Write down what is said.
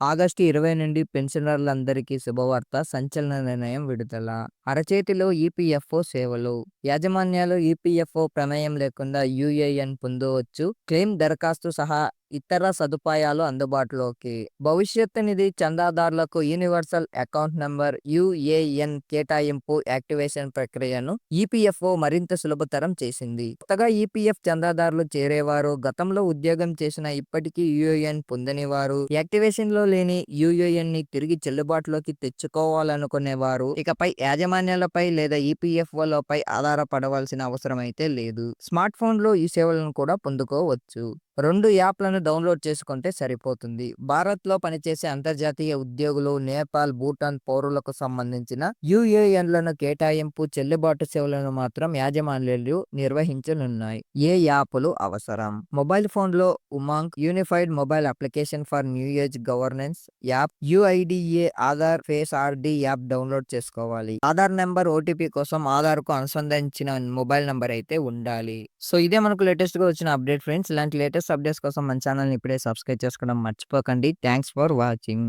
August ఇరవై నుండి పెన్షనర్లందరికీ శుభవార్త సంచలన నిర్ణయం విడుదల. అరచేతిలో ఈపీఎఫ్ఓ సేవలు. యాజమాన్యాలు ఈపీఎఫ్ఓ ప్రమేయం లేకుండా యూఏఎన్ పొందవచ్చు. క్లెయిమ్ దరఖాస్తు సహా ఇతర సదుపాయాలు అందుబాటులోకి. భవిష్యత్తు నిధి చందాదారులకు యూనివర్సల్ అకౌంట్ నంబర్ యుఏఎన్ కేటాయింపు యాక్టివేషన్ ప్రక్రియను ఈపీఎఫ్ఓ మరింత సులభతరం చేసింది. కొత్తగా ఈపీఎఫ్ చందాదారులు చేరేవారు గతంలో ఉద్యోగం చేసిన ఇప్పటికీ యూఏఎన్ పొందని వారు యాక్టివేషన్లో లేని యూఏఎన్ని తిరిగి చెల్లుబాటులోకి తెచ్చుకోవాలనుకునేవారు. ఇకపై యాజమాన్యాలపై లేదా ఈపీఎఫ్ఓలపై ఆధారపడవలసిన అవసరం అయితే లేదు. స్మార్ట్ ఫోన్లో ఈ సేవలను కూడా పొందుకోవచ్చు. రెండు యాప్లను డౌన్లోడ్ చేసుకుంటే సరిపోతుంది. భారత్లో పనిచేసే అంతర్జాతీయ ఉద్యోగులు నేపాల్ భూటాన్ పౌరులకు సంబంధించిన యుఏఎన్లను కేటాయింపు చెల్లుబాటు సేవలను మాత్రం యాజమాన్యాలు నిర్వహించనున్నాయి. ఏ యాప్లు అవసరం? మొబైల్ ఫోన్లో UMANG unified mobile application for new age governance app UIDAI Aadhaar face RD app download చేసుకోవాలి. ఆధార్ నెంబర్ ఓటీపీ కోసం ఆధార్కు అనుసంధానించిన మొబైల్ నెంబర్ అయితే ఉండాలి. సో ఇదే మనకు లేటెస్ట్గా వచ్చిన అప్డేట్ ఫ్రెండ్స్. ఇలాంటి లేటెస్ట్ అప్డేట్స్ కోసం మంచి ఛానల్ని ఇప్పుడే సబ్స్క్రైబ్ చేసుకోవడం మర్చిపోకండి. Thanks for watching.